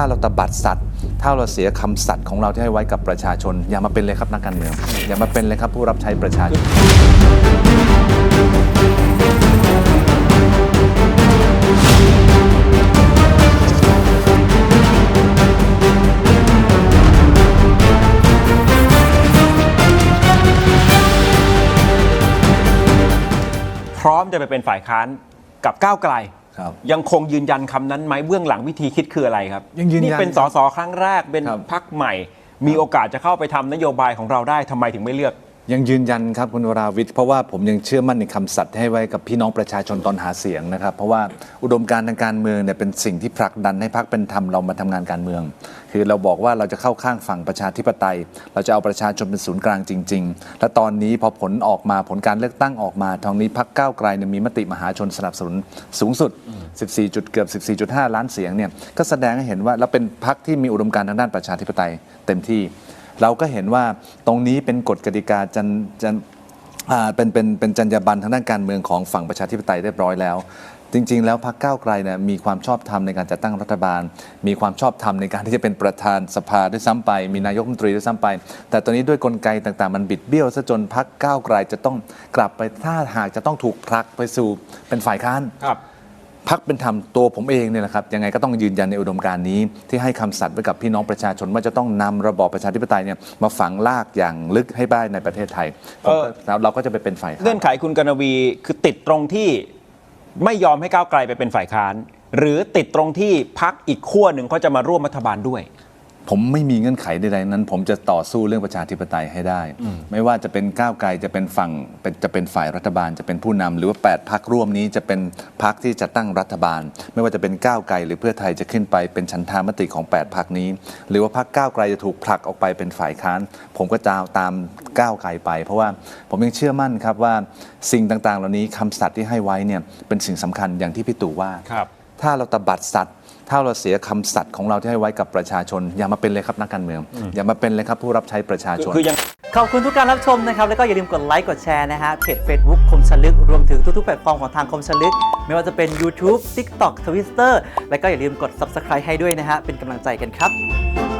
ถ้าเราตบัดสัตว์ ถ้าเราเสียคำสัตย์ของเราที่ให้ไว้กับประชาชน อย่ามาเป็นเลยครับนักการเมือง อย่ามาเป็นเลยครับผู้รับใช้ประชาชนพร้อมจะไปเป็นฝ่ายค้านกับก้าวไกล ครับ ยังคงยืนยันคำนั้นไหมเบื้องหลังวิธีคิดคืออะไรครับยังยืนยันนี่เป็นสสครั้งแรกเป็นครับ พักใหม่ มีโอกาสจะเข้าไปทำนโยบายของเราได้ทำไมถึงไม่เลือก ยังยืนยันครับคุณวราวิทย์เพราะว่าผมยังเชื่อมั่นในคำสัตย์ให้ไว้กับพี่น้องประชาชนตอนหาเสียงนะครับ เพราะว่าอุดมการทางการเมืองเนี่ยเป็นสิ่งที่ผลักดันให้พรรคเป็นธรรมเรามาทำงานการเมือง คือเราบอกว่าเราจะเข้าข้างฝั่งประชาธิปไตย เราจะเอาประชาชนเป็นศูนย์กลางจริง ๆ และตอนนี้พอผลออกมาผลการเลือกตั้งออกมาทางนี้พรรคก้าวไกลเนี่ยมีมติมหาชนสนับสนุนสูงสุด 14จุดเกือบ14.5 ล้านเสียงเนี่ยก็แสดงให้เห็นว่าเราเป็นพรรคที่มีอุดมการทางด้านประชาธิปไตยเต็มที่ เราก็เห็นว่าตรงนี้เป็นกฎกติกาจันจันเป็นเป็นเป็นจรรยาบรรณทางด้านการเมืองของฝั่งประชาธิปไตยเรียบร้อยแล้ว จริง ๆ แล้วพรรคก้าวไกลเนี่ยมีความชอบธรรมในการจัดตั้งรัฐบาล มีความชอบธรรมในการที่จะเป็นประธานสภาด้วยซ้ำไป มีนายกรัฐมนตรีด้วยซ้ำไป แต่ตอนนี้ด้วยกลไกต่างๆ มันบิดเบี้ยวซะจนพรรคก้าวไกลจะต้องกลับไปถ้าหากจะต้องถูกผลักไปสู่เป็นฝ่ายค้านครับ พักเป็นธรรมตัวผมเองเนี่ยนะครับยังไงก็ต้องยืนยันในอุดมการณ์นี้ ที่ให้คำสัตย์ไว้กับพี่น้องประชาชนว่าจะต้องนำระบอบประชาธิปไตยเนี่ยมาฝังลากอย่างลึกให้ได้ในประเทศไทยผมก็แล้วเราก็จะไปเป็นฝ่ายค้านเงื่อนไขคุณกนวีคือติดตรงที่ไม่ยอมให้ก้าวไกลไปเป็นฝ่ายค้าน หรือติดตรงที่พักอีกขั้วหนึ่งเขาจะมาร่วมรัฐบาลด้วย ผมไม่มีเงื่อนไขใดๆนั้น ผมจะต่อสู้เรื่องประชาธิปไตยให้ได้ ไม่ว่าจะเป็นก้าวไกลจะเป็นฝั่งเป็นจะเป็นฝ่ายรัฐบาลจะเป็นผู้นำหรือว่า 8พักร่วมนี้จะเป็นพักที่จะตั้งรัฐบาล ไม่ว่าจะเป็นก้าวไกลหรือเพื่อไทยจะขึ้นไปเป็นฉันทามติของ 8พักนี้ หรือว่าพักก้าวไกลจะถูกผลักออกไปเป็นฝ่ายค้าน ผมก็จะเอาตามก้าวไกลไป เพราะว่าผมยังเชื่อมั่นครับว่าสิ่งต่างๆ เหล่านี้คำสัตย์ที่ให้ไว้เนี่ยเป็นสิ่งสำคัญอย่างที่พี่ตู่ว่าครับถ้าเราตบัดสัตว์ ถ้าเราเสียคำสัตย์ของเราที่ให้ไว้กับประชาชน อย่ามาเป็นเลยครับนักการเมือง อย่ามาเป็นเลยครับผู้รับใช้ประชาชนคือยังขอบคุณทุกการรับชมนะครับ แล้วก็อย่าลืมกดไลค์กดแชร์นะฮะเพจ Facebook คมชลึก รวมถึงทุกๆแพลตฟอร์มของทางคมชลึก ไม่ว่าจะเป็น YouTube TikTok Twitter แล้วก็อย่าลืมกด Subscribe ให้ด้วยนะฮะเป็นกำลังใจกันครับ